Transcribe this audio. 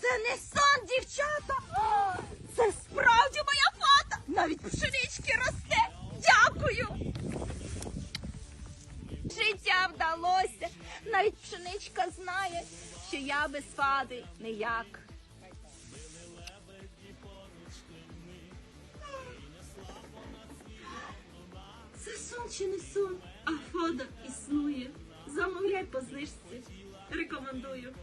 це не сон, дівчата! Це справді моя фата! Навіть пшенички росте! Дякую! Життя вдалося! Навіть пшеничка знає, що я без фади ніяк. Це сон чи не сон, а фада існує. Замовляй по знижці. Рекомендую.